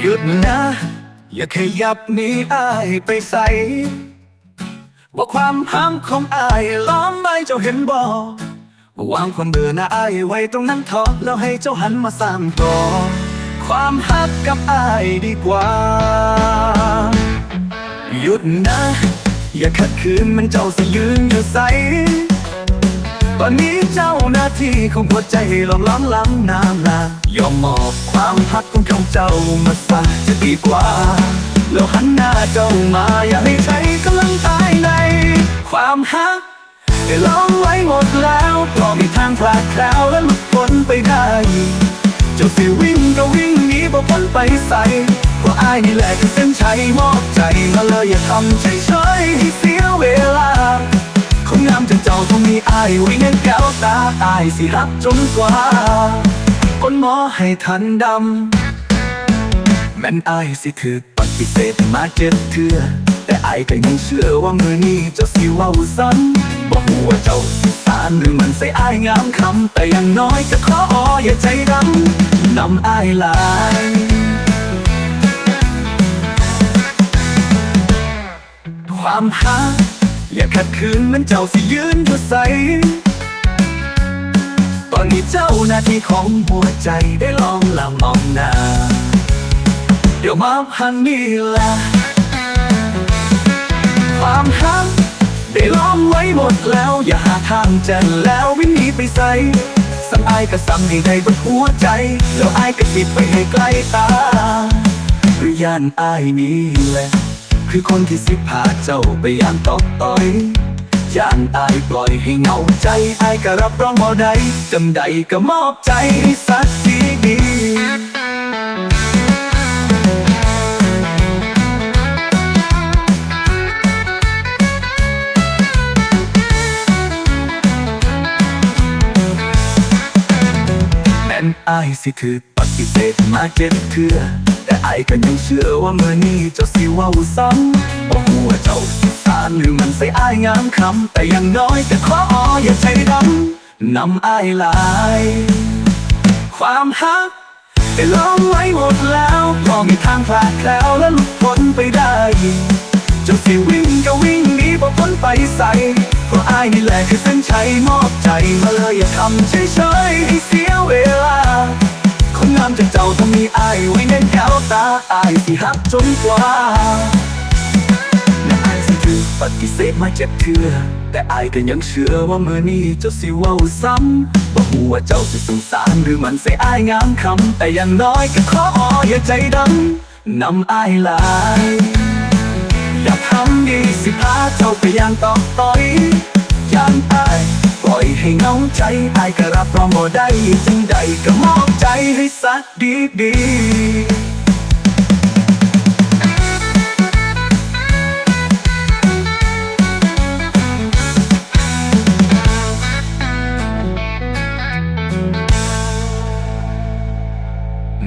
หยุดนะ อย่าขยับหนีอายไปใส่ว่าความห้ามของอายล้อมไม่เจ้าเห็นบ่วางความเบื่อหน้าอายไว้ตรงนั้นเถอแล้วให้เจ้าหันมาสร้างต่อความฮักกับอายดีกว่า หยุดนะ อย่าขัดขืนมันเจ้าสยืนอยู่ใส ตอนนี้เจ้าหน้าที่ของหัวใจลองล้อมล้ำน้ำลายอมมอบความพักของของเจ้ามาซะจะดีกว่า แล้วหันหน้าเจ้ามาอย่าให้ใช้กำลังตายใน ความฮักได้ลองไว้หมดแล้วพอมีทางพลาดแคล้วและหลุดพ้นไปได้เจ้าสิวิ่งก็วิ่งหนีบ่พ้นไปใส่เพราะอายนี่แหละคือเส้นชัยมอบใจมาเลยอย่าทำเฉยๆให้เสียเวลา คงงามจนเจ้าต้องมีอายไว้ในแก้วตาอายสิรักจนกว่าคนหมอให้ทันดำแม่นอายสิถือปฏิเสธมาเจ็ดเทื่อแต่อายก็ยังเชื่อว่ามือนี้จ้าสิว้าซ้ำบอกหัวาเจ้าสิสารหรือมันใส่อายงามคำแต่อย่างน้อยจะขออย่าใจดำนำอายหลายความฮัก อย่าขัดขืนมันเจ้าสิยืนอยู่ใส ตอนนี้เจ้าหน้าที่ของหัวใจได้ลองละมองหน้าเดี๋ยวมาพันนี่ละความฮักได้ล้อมไว้หมดแล้ว อย่าหาทางจะแล้ววิ่งหนีไปใส่สั่งอายก็สั่งให้ได้บนหัวใจ แล้วอายก็ติดไปให้ใกล้ตาหรือย่านอายนี่แหละ คือคนที่สิพาเจ้าไปย่างตอกต่อยย่านอายปล่อยให้เหงาใจไอายก็รับรองบ่ได้จำใดก็มอบใจสักทีดีแม่นอายสิถือปฏิเสธมาเจ็ดเทื่อ แต่ไอายก็ยังเชื่อว่าเมื่อนี้เจ้าสิว้าซ้ำบอกหัวาเจ้าสิสารหรือมันใส่อายงามคำแต่อย่างน้อยก็ขออย่าใจดำนำอายลาย ความฮักได้ลองไว้หมดแล้วพอมีทางพลาดแคล้วและหลุดพ้นไปได้เจ้าสิวิ่งก็วิ่งหนีบ่พ้นไปใส่เพราะอายนี่แหละคือเส้นชัยมอบใจมาเลยอย่าทำเฉยๆให้เสียเวลา ต้องมีอายไว้ในแก้วตาอายสิฮักจนกว่าและอายสิถือปฏิเสธมาเจ็บเทื่อแต่อายก็ยังเชื่อว่าเมื่อนี้เจ้าสิว้าซ้ำบ่ฮู้ว่าเจ้าสิสงสารหรือมันใส่อายงามคำแต่อย่างน้อยก็ขออย่าใจดำนำอายหลายอย่าทำดีสิพาเจ้าไปย่างตอกต่อยย่างอาย ปล่อยให้เงาใจอายก็รับรองบ่ได้จึงใดก็มอบใจให้สักดีดี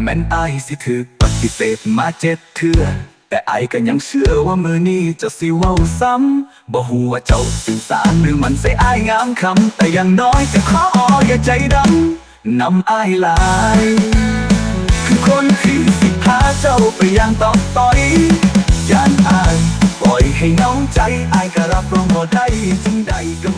แม่นอายสิถือปฏิเสธมาเจ็ดเทื่อ แต่ไอก็ยังเชื่อว่ามือนี้จะสิเว้าซ้ำบ่ฮู้ว่าเจ้าสื่อสารหรือมันใส่อางามคำ แต่อย่างน้อยก็ขออย่าใจดำนำไอายหลาย คือคนที่สิพาเจ้าไปอย่างต่อต่อยยานอายปล่อยให้เหงาใจไอก็รับรองบ่ได้จึงใดก็